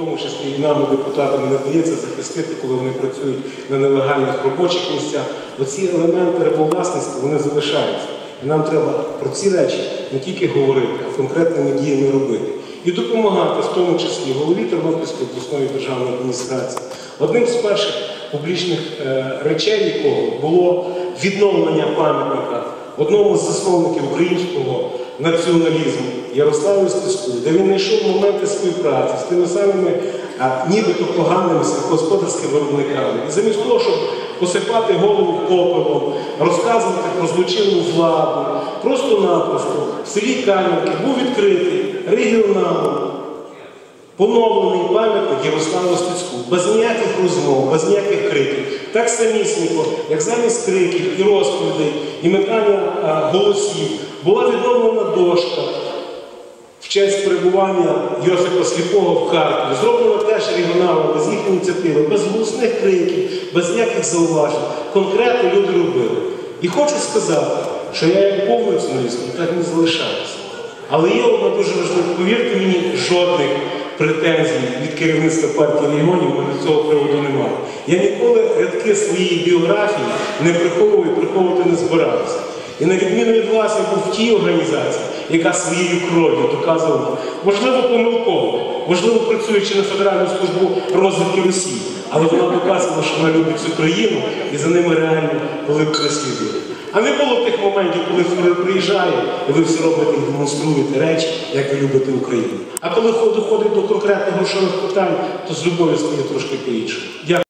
тому числі і нам, депутатам, не вдається захистити, коли вони працюють на нелегальних робочих місцях. Оці елементи рабовласництва вони залишаються. І нам треба про ці речі не тільки говорити, а конкретними діями робити. І допомагати, в тому числі голові Тернопільської обласної державної адміністрації. Одним з перших публічних е, речей якого було відновлення пам'ятника одному з засновників українського націоналізму Ярославу Стецьку, де він знайшов моменти співпраці з тими самими а, нібито поганими сільськогосподарськими виробниками. І замість того, щоб посипати голову попелом, розказувати про злочинну владу, просто-напросто в селі Кам'янки був відкритий регіоналом поновлений пам'ятник Ярославу Стецьку, без ніяких розмов, без ніяких криків. Так самісінько, як замість криків і розповідей, і метання голосів, була відновлена дошка в честь перебування Йосипа Сліпого в Харкові. Зроблено теж регіоналом, без їх ініціативи, без голосних криків, без ніяких зауважень. Конкретно люди робили. І хочу сказати, що я як повний націоналіст так не залишаюся. Але є одна дуже важлива, повірте мені, жодних претензій від керівництва партії регіонів мене з цього приводу немає. Я ніколи рядки своєї біографії не приховую і приховувати не збираюся. І на відміну від вас, був в тій організації, яка своєю кров'ю доказувала, можливо, помилково, можливо, працюючи на Федеральну службу розвідки Росії, але вона доказувала, що вона любить цю країну і за ними реально були б переслідувані. А не було тих моментів, коли ви приїжджає, і ви все робите і демонструєте речі, як ви любите Україну. А коли доходить до конкретних грошових питань, то з любов'ю стає трошки по-іншому. Дякую.